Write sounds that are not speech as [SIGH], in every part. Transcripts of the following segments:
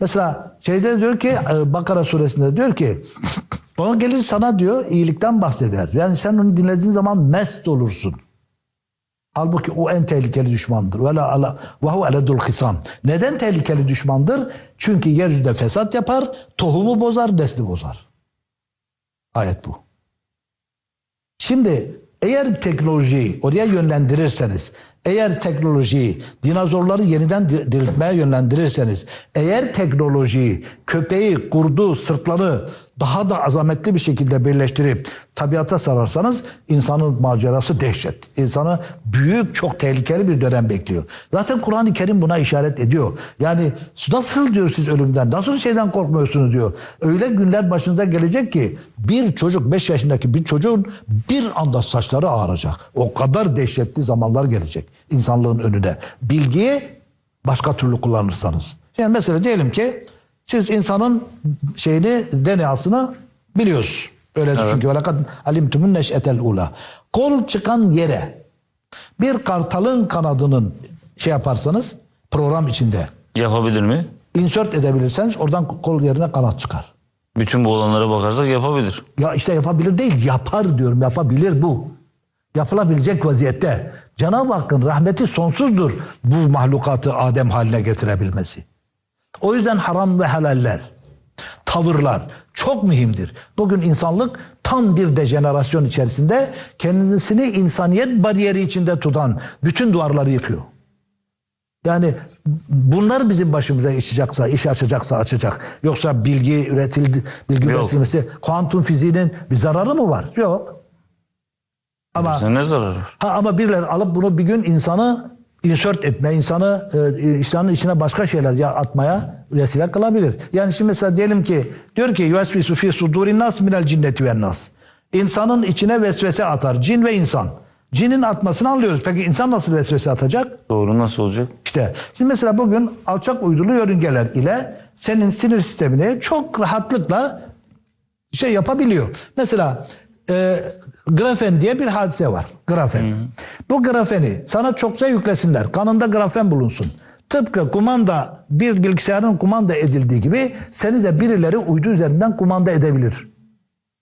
Mesela şeyde diyor ki e, Bakara suresinde diyor ki [CLEARS THROAT] ona gelir sana diyor iyilikten bahseder. Yani sen onu dinlediğin zaman mest olursun. Halbuki o en tehlikeli düşmandır. Ve la ala ve hu aledul hisam. Neden tehlikeli düşmandır? Çünkü yeryüzünde fesat yapar, tohumu bozar, nesli bozar. Ayet bu. Şimdi eğer teknolojiyi oraya yönlendirirseniz, eğer teknolojiyi dinozorları yeniden di- diriltmeye yönlendirirseniz, eğer teknolojiyi köpeği, kurdu, sırtlanı daha da azametli bir şekilde birleştirip tabiata sararsanız insanın macerası dehşet. İnsanı büyük, çok tehlikeli bir dönem bekliyor. Zaten Kur'an-ı Kerim buna işaret ediyor. Yani nasıl diyor siz ölümden, nasıl şeyden korkmuyorsunuz diyor. Öyle günler başınıza gelecek ki bir çocuk, 5 yaşındaki bir çocuğun bir anda saçları ağaracak. O kadar dehşetli zamanlar gelecek insanlığın önüne. Bilgiyi başka türlü kullanırsanız. Yani mesela diyelim ki siz insanın şeyini DNA'sını biliyoruz. Öyle düşün ki velakat alimtumun neşetel ula. Kol çıkan yere bir kartalın kanadının şey yaparsanız program içinde Yapabilir mi? insert edebilirseniz oradan kol yerine kanat çıkar. Bütün bu olanlara bakarsak yapabilir. Ya işte yapabilir değil yapar diyorum yapabilir bu. Yapılabilecek vaziyette. Cenab-ı Hakk'ın rahmeti sonsuzdur bu mahlukatı Adem haline getirebilmesi. O yüzden haram ve helaller, tavırlar çok mühimdir. Bugün insanlık tam bir dejenerasyon içerisinde kendisini insaniyet bariyeri içinde tutan bütün duvarları yıkıyor. Yani bunlar bizim başımıza işeceksa, iş açacaksa açacak. Yoksa bilgi üretildi, bilgi Yok. üretilmesi, kuantum fiziğinin bir zararı mı var? Yok. Ama Sen ne zararı? Ha ama birileri alıp bunu bir gün insanı insert etme, insanı e, insanın içine başka şeyler ya atmaya vesile kılabilir. Yani şimdi mesela diyelim ki diyor ki yusfisu fi sudurin nas minel cinneti ven nas. İnsanın içine vesvese atar cin ve insan. Cinin atmasını anlıyoruz. Peki insan nasıl vesvese atacak? Doğru nasıl olacak? İşte şimdi mesela bugün alçak uydurulu yörüngeler ile senin sinir sistemini çok rahatlıkla şey yapabiliyor. Mesela e, grafen diye bir hadise var. Grafen. Bu grafeni sana çokça yüklesinler. Kanında grafen bulunsun. Tıpkı kumanda bir bilgisayarın kumanda edildiği gibi seni de birileri uydu üzerinden kumanda edebilir.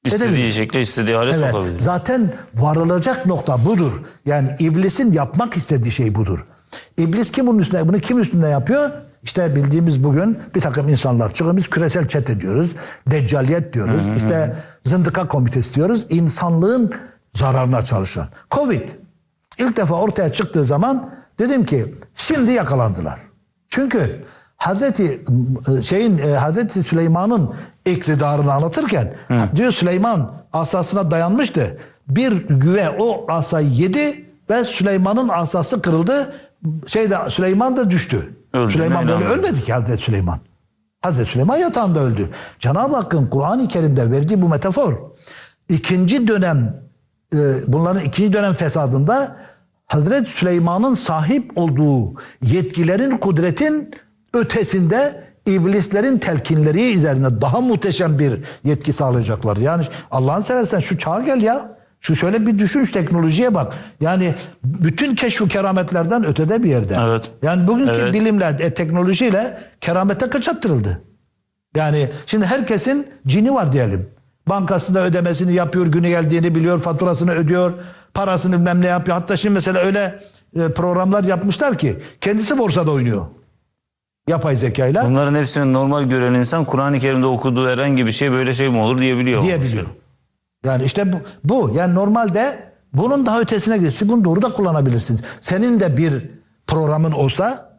İstediği Edebilir. şekle istediği hale Evet. sokabilir. Zaten varılacak nokta budur. Yani iblisin yapmak istediği şey budur. İblis kim bunun üstüne, bunu kim üstünde yapıyor? İşte bildiğimiz bugün bir takım insanlar çıkıyor. Biz küresel çete diyoruz. Deccaliyet diyoruz. işte zındıka komitesi diyoruz. İnsanlığın zararına çalışan. Covid ilk defa ortaya çıktığı zaman dedim ki şimdi yakalandılar. Çünkü Hazreti şeyin e, Hazreti Süleyman'ın iktidarını anlatırken diyor Süleyman asasına dayanmıştı. Bir güve o asayı yedi ve Süleyman'ın asası kırıldı. Şeyde Süleyman da düştü. Öldü, Süleyman böyle ölmedi ki Hazreti Süleyman. Hazreti Süleyman yatağında öldü. Cenab-ı Hakk'ın Kur'an-ı Kerim'de verdiği bu metafor ikinci dönem e, bunların ikinci dönem fesadında Hazreti Süleyman'ın sahip olduğu yetkilerin, kudretin ötesinde iblislerin telkinleri üzerine daha muhteşem bir yetki sağlayacaklar. Yani Allah'ını seversen şu çağa gel ya. Şu şöyle bir düşün şu teknolojiye bak. Yani bütün keşf kerametlerden ötede bir yerde. Evet. Yani bugünkü Evet. bilimle, e, teknolojiyle keramete kaçattırıldı. Yani şimdi herkesin cini var diyelim. Bankasında ödemesini yapıyor, günü geldiğini biliyor, faturasını ödüyor, parasını bilmem ne yapıyor. Hatta şimdi mesela öyle e, programlar yapmışlar ki kendisi borsada oynuyor. Yapay zekayla Bunların hepsini normal gören insan Kur'an-ı Kerim'de okuduğu herhangi bir şey böyle şey mi olur diyebiliyor. diyebiliyor. Yani işte bu, bu. Yani normalde bunun daha ötesine gidiyor. Siz bunu doğru da kullanabilirsiniz. Senin de bir programın olsa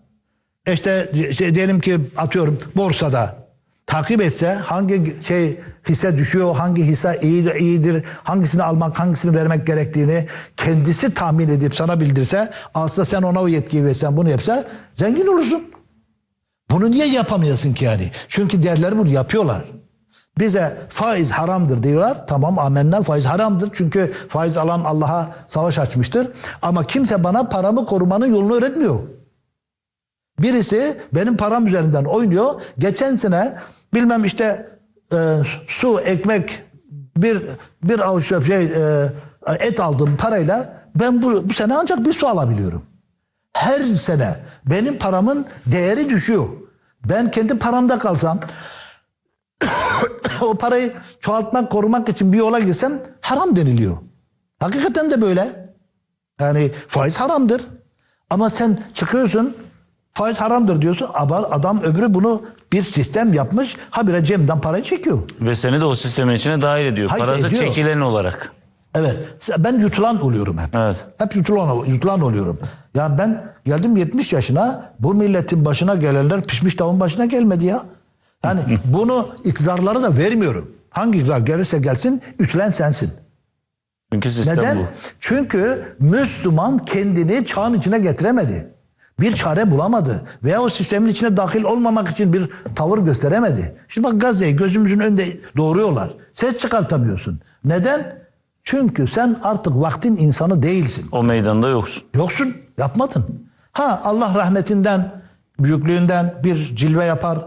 işte şey diyelim ki atıyorum borsada takip etse hangi şey hisse düşüyor, hangi hisse iyi, iyidir, hangisini almak, hangisini vermek gerektiğini kendisi tahmin edip sana bildirse, alsa sen ona o yetkiyi versen bunu yapsa zengin olursun. Bunu niye yapamıyorsun ki yani? Çünkü diğerleri bunu yapıyorlar. Bize faiz haramdır diyorlar. Tamam amenna faiz haramdır. Çünkü faiz alan Allah'a savaş açmıştır. Ama kimse bana paramı korumanın yolunu öğretmiyor. Birisi benim param üzerinden oynuyor. Geçen sene bilmem işte e, su, ekmek, bir bir avuç şey e, et aldığım parayla ben bu, bu sene ancak bir su alabiliyorum. Her sene benim paramın değeri düşüyor. Ben kendi paramda kalsam [LAUGHS] o parayı çoğaltmak, korumak için bir yola girsem haram deniliyor. Hakikaten de böyle. Yani faiz haramdır. Ama sen çıkıyorsun faiz haramdır diyorsun. Ama adam öbürü bunu bir sistem yapmış. Habire cemden parayı çekiyor. Ve seni de o sistemin içine dahil ediyor. Hayır, Parası ediyor. çekilen olarak. Evet. Ben yutulan oluyorum hep. Evet. Hep yutulan, yutulan oluyorum. Ya ben geldim 70 yaşına bu milletin başına gelenler pişmiş tavuğun başına gelmedi ya. Yani [LAUGHS] bunu iktidarlara da vermiyorum. Hangi iktidar gelirse gelsin ütülen sensin. Çünkü sistem Neden? bu. Çünkü Müslüman kendini çağın içine getiremedi. Bir çare bulamadı. Veya o sistemin içine dahil olmamak için bir tavır gösteremedi. Şimdi bak Gazze'yi gözümüzün önünde doğuruyorlar. Ses çıkartamıyorsun. Neden? Çünkü sen artık vaktin insanı değilsin. O meydanda yoksun. Yoksun. Yapmadın. Ha Allah rahmetinden, büyüklüğünden bir cilve yapar.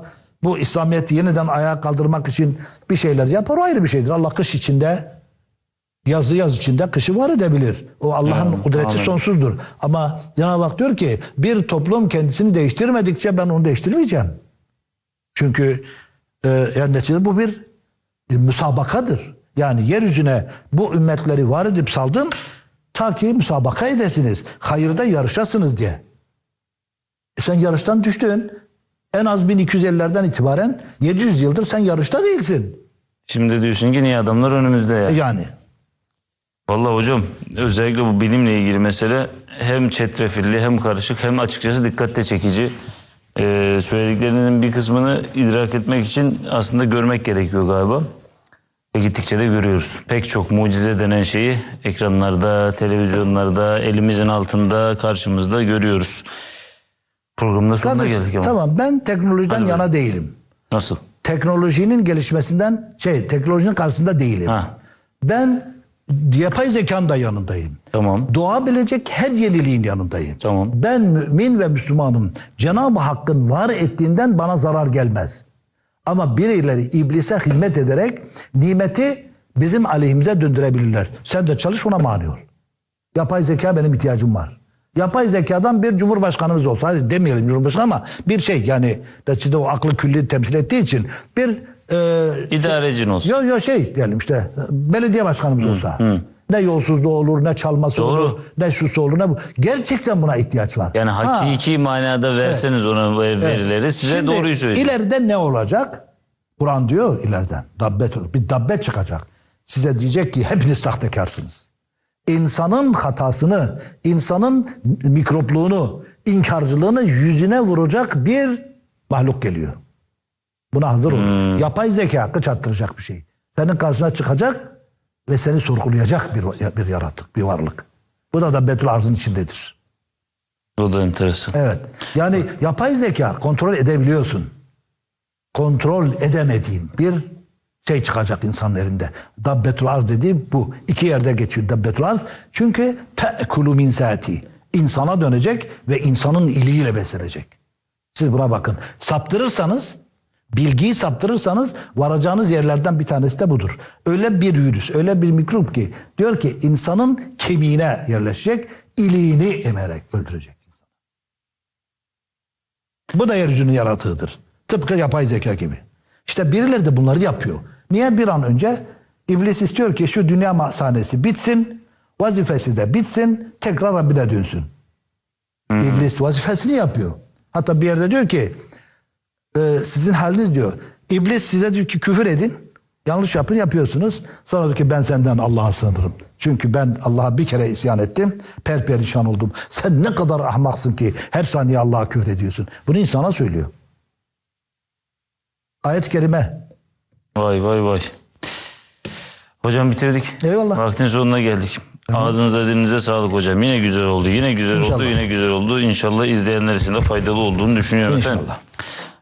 Bu İslamiyet'i yeniden ayağa kaldırmak için bir şeyler yapar. O ayrı bir şeydir. Allah kış içinde, yazı yaz içinde kışı var edebilir. O Allah'ın Evet, kudreti amin. sonsuzdur. Ama Cenab-ı Hak diyor ki bir toplum kendisini değiştirmedikçe ben onu değiştirmeyeceğim. Çünkü e, yani neticede bu bir e, müsabakadır. Yani yeryüzüne bu ümmetleri var edip saldım ta ki müsabaka edesiniz. Hayırda yarışasınız diye. E sen yarıştan düştün. En az 1250'lerden itibaren 700 yıldır sen yarışta değilsin. Şimdi diyorsun ki niye adamlar önümüzde ya? E yani. Vallahi hocam özellikle bu bilimle ilgili mesele hem çetrefilli hem karışık hem açıkçası dikkatle çekici. Ee, söylediklerinin bir kısmını idrak etmek için aslında görmek gerekiyor galiba. Ve gittikçe de görüyoruz. Pek çok mucize denen şeyi ekranlarda, televizyonlarda, elimizin altında, karşımızda görüyoruz. Programın da sonuna Kardeş, geldik ama. tamam ben teknolojiden yana değilim. Nasıl? Teknolojinin gelişmesinden şey teknolojinin karşısında değilim. Ha. Ben yapay zekanın da yanındayım. Tamam. Doğabilecek her yeniliğin yanındayım. Tamam. Ben mümin ve Müslümanım. Cenab-ı Hakk'ın var ettiğinden bana zarar gelmez. Ama birileri iblise hizmet ederek nimeti bizim aleyhimize döndürebilirler. Sen de çalış ona mani ol. Yapay zeka benim ihtiyacım var. Yapay zekadan bir cumhurbaşkanımız olsa, hadi demeyelim cumhurbaşkanı ama bir şey yani neticede o aklı külli temsil ettiği için bir e, İdarecin olsun. Yo yo şey diyelim işte belediye başkanımız olsa. Ne yolsuzluğu olur, ne çalması Doğru. olur, ne şusu olur, ne bu. Gerçekten buna ihtiyaç var. Yani Ha, hakiki manada verseniz ona bu verileri size Şimdi doğruyu söyleyecek. İleride ne olacak? Kur'an diyor ileriden. Dabbet, bir dabbet çıkacak. Size diyecek ki hepiniz sahtekarsınız. İnsanın hatasını, insanın mikropluğunu, inkarcılığını yüzüne vuracak bir mahluk geliyor. Buna hazır olun. Yapay zeka kıç attıracak bir şey. Senin karşına çıkacak ve seni sorgulayacak bir, bir yaratık, bir varlık. Bu da Dabbetül Arz'ın içindedir. O da enteresan. Evet. Yani yapay zeka kontrol edebiliyorsun. Kontrol edemediğin bir şey çıkacak insanın elinde. Dabbetul arz dediği bu. İki yerde geçiyor dabbetül arz. Çünkü te'kulu min saati. İnsana dönecek ve insanın iliğiyle beslenecek. Siz buna bakın. Saptırırsanız, bilgiyi saptırırsanız varacağınız yerlerden bir tanesi de budur. Öyle bir virüs, öyle bir mikrop ki diyor ki insanın kemiğine yerleşecek, iliğini emerek öldürecek. Bu da yeryüzünün yaratığıdır. Tıpkı yapay zeka gibi. İşte birileri de bunları yapıyor. Niye bir an önce iblis istiyor ki şu dünya sahnesi bitsin, vazifesi de bitsin, tekrar Rabbine dönsün. İblis vazifesini yapıyor. Hatta bir yerde diyor ki e, sizin haliniz diyor. İblis size diyor ki küfür edin. Yanlış yapın yapıyorsunuz. Sonra diyor ki ben senden Allah'a sığınırım. Çünkü ben Allah'a bir kere isyan ettim. Perperişan oldum. Sen ne kadar ahmaksın ki her saniye Allah'a küfür ediyorsun. Bunu insana söylüyor. Ayet-i kerime. Vay vay vay. Hocam bitirdik. Eyvallah. Vaktin sonuna geldik. Ağzınıza dilinize sağlık hocam. Yine güzel oldu. Yine güzel İnşallah. oldu. Yine güzel oldu. İnşallah izleyenler için de faydalı olduğunu düşünüyorum efendim. İnşallah.